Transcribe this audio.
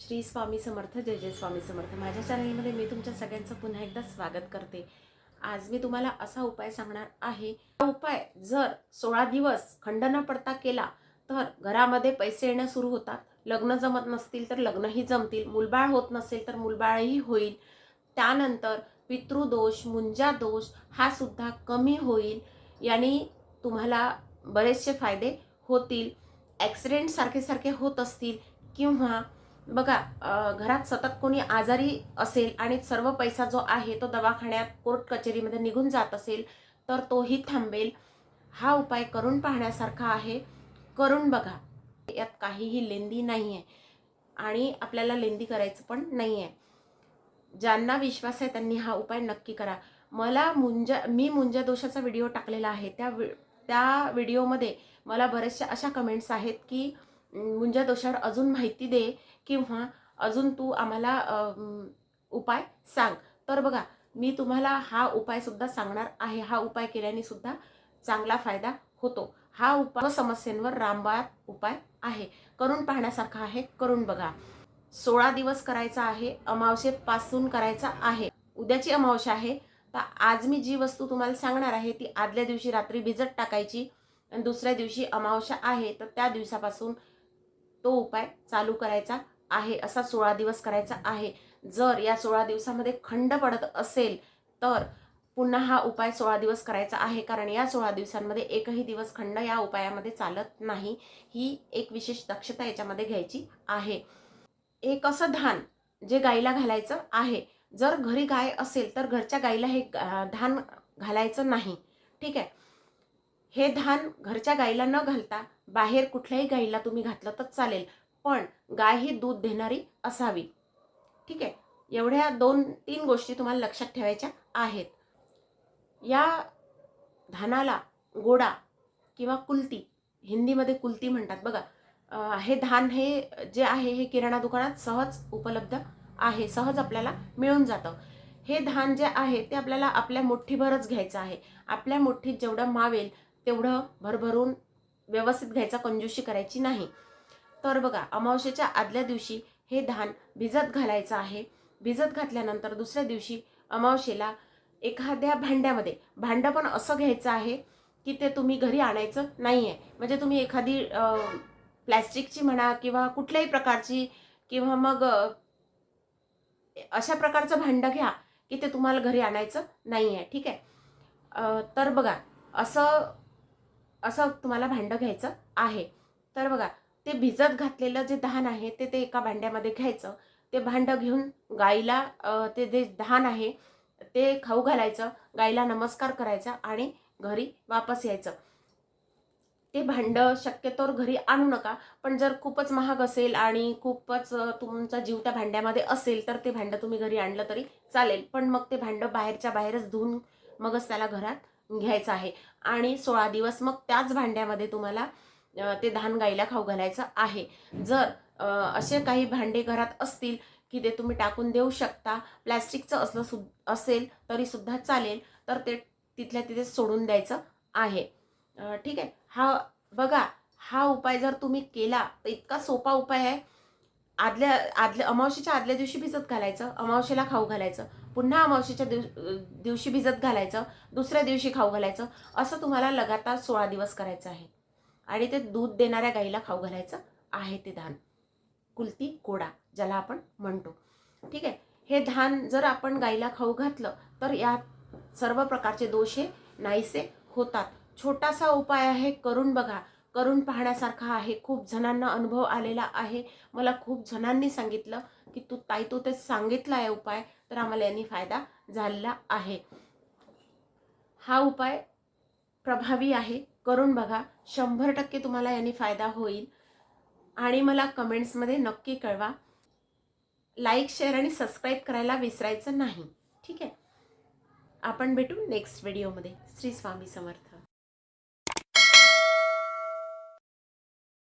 श्री स्वामी समर्थ जय जय स्वामी समर्थ. माझ्या चॅनलमध्ये मी तुमच्या सगळ्यांचं पुन्हा एकदा स्वागत करते. आज मी तुम्हाला असा उपाय सांगणार आहे. हा उपाय जर सोळा दिवस खंड न पडता केला तर घरामध्ये पैसे येणं सुरू होतात. लग्न जमत नसतील तर लग्नही जमतील. मुलबाळ होत नसेल तर मुलबाळही होईल. त्यानंतर पितृदोष मुंजा दोष हा सुद्धा कमी होईल. याने तुम्हाला बरेचसे फायदे होतील. ॲक्सिडेंट सारखे सारखे होत असतील किंवा बघा घरात सतत कोणी आजारी असेल आणि सर्व पैसा जो आहे तो दवाखान्यात कोर्ट कचेरीमध्ये निघून जात असेल तर तोही थांबेल. हा उपाय करून पाहण्यासारखा आहे. करून बघा. यात काहीही लेंदी नाही आहे आणि आपल्याला लेंदी करायचं पण नाही आहे ज्यांना विश्वास आहे त्यांनी हा उपाय नक्की करा. मला मुंजा मी मुंजा दोषाचा व्हिडिओ टाकलेला आहे. त्या वि त्या व्हिडिओमध्ये मला बऱ्याचशा अशा कमेंट्स आहेत की मुंजा दोषावर अजून माहिती दे किंवा अजून तू आम्हाला उपाय सांग. तर बघा मी तुम्हाला हा उपायसुद्धा सांगणार आहे. हा उपाय केल्याने सुद्धा चांगला फायदा होतो. हा उपाय समस्यांवर रामबाळ उपाय आहे. करून पाहण्यासारखा आहे. करून बघा. सोळा दिवस करायचा आहे. अमावशेपासून करायचा आहे. उद्याची अमावस्या आहे. तर आज मी जी वस्तू तुम्हाला सांगणार आहे ती आदल्या दिवशी रात्री भिजत टाकायची आणि दुसऱ्या दिवशी अमावस्या आहे तर त्या दिवसापासून तो उपाय चालू करायचा आहे असा सोळा दिवस करायचा आहे. जर या सोळा दिवसामध्ये खंड पडत असेल तर पुन्हा हा उपाय सोळा दिवस करायचा आहे कारण या सोळा दिवसांमध्ये एकही दिवस खंड या उपायामध्ये चालत नाही. ही एक विशेष दक्षता याच्यामध्ये घ्यायची आहे. एक असं धान जे गाईला घालायचं आहे. जर घरी गाय असेल तर घरच्या गाईला हे धान घालायचं नाही. ठीक आहे? हे धान घरच्या गाईला न घालता बाहेर कुठल्याही गाईला तुम्ही घातलं तर चालेल पण गाय ही दूध देणारी असावी. ठीक आहे? एवढ्या दोन तीन गोष्टी तुम्हाला लक्षात ठेवायच्या आहेत. या धानाला गोडा किंवा कुलती हिंदीमध्ये कुलती म्हणतात. बघा हे धान हे जे आहे हे किराणा दुकानात सहज उपलब्ध आहे सहज आपल्याला मिळून जातं. हे धान जे आहे ते आपल्याला आपल्या मुठ्ठीभरच घ्यायचं आहे. आपल्या मुठ्ठीत जेवढं मावेल तेवढं भरभरून व्यवस्थित घ्यायचा कंजूशी करायची नाही. तर बघा अमावस्येच्या आदल्या दिवशी हे धान भिजत घालायचं आहे. भिजत घातल्यानंतर दुसऱ्या दिवशी अमावस्येला एखाद्या भांड्यामध्ये भांडं पण असं घ्यायचं आहे की ते तुम्ही घरी आणायचं नाही आहे म्हणजे तुम्ही एखादी प्लॅस्टिकची म्हणा किंवा कुठल्याही प्रकारची किंवा मग अशा प्रकारचं भांडं घ्या की ते तुम्हाला घरी आणायचं नाही आहे ठीक आहे? तर बघा असं असं तुम्हाला भांडं घ्यायचं आहे. तर बघा ते भिजत घातलेलं जे धान आहे ते ते एका भांड्यामध्ये घ्यायचं. ते भांडं घेऊन गाईला ते जे धान आहे ते खाऊ घालायचं. गाईला नमस्कार करायचा आणि घरी वापस यायचं. ते भांडं शक्यतोवर घरी आणू नका पण जर खूपच महाग असेल आणि खूपच तुमचा जीव त्या भांड्यामध्ये असेल तर ते भांडं तुम्ही घरी आणलं तरी चालेल. पण मग ते भांडं बाहेरच्या बाहेरच धुवून मगच त्याला घरात घ्यायचं आहे. आणि सोळा दिवस मग त्याच भांड्यामध्ये तुम्हाला ते धान गाईला खाऊ घालायचं आहे. जर असे काही भांडे घरात असतील की ते तुम्ही टाकून देऊ शकता प्लॅस्टिकचं असलं सु असेल तरीसुद्धा चालेल तर ते तिथल्या तिथे सोडून द्यायचं आहे. ठीक आहे. हा बघा हा उपाय जर तुम्ही केला तर इतका सोपा उपाय आहे. आदल्या आदल्या अमावशीच्या आदल्या दिवशी भिजत घालायचं अमावशीला खाऊ घालायचं पुन्हा अमावशीच्या दिव दिवशी भिजत घालायचं दुसऱ्या दिवशी खाऊ घालायचं असं तुम्हाला लगातार सोळा दिवस करायचं आहे. आणि ते दूध देणाऱ्या गाईला खाऊ घालायचं आहे ते धान. कुलती कोडा ज्याला आपण म्हणतो. ठीक आहे? हे धान जर आपण गाईला खाऊ घातलं तर या सर्व प्रकारचे दोष हे नाहीसे होतात. छोटासा उपाय आहे करून बघा. करून पाहण्यासारखा आहे. खूप जणांना अनुभव आलेला आहे. मला खूप जणांनी सांगितलं की तू ताई तू ते सांगितला आहे उपाय तर आम्हाला यांनी फायदा झालेला आहे. हा उपाय प्रभावी आहे. करून बघा. शंभर टक्के तुम्हाला यांनी फायदा होईल. आणि मला कमेंट्समध्ये नक्की कळवा. लाईक शेअर आणि सबस्क्राईब करायला विसरायचं नाही. ठीक आहे? आपण भेटू नेक्स्ट व्हिडिओमध्ये. श्री स्वामी समर्थ.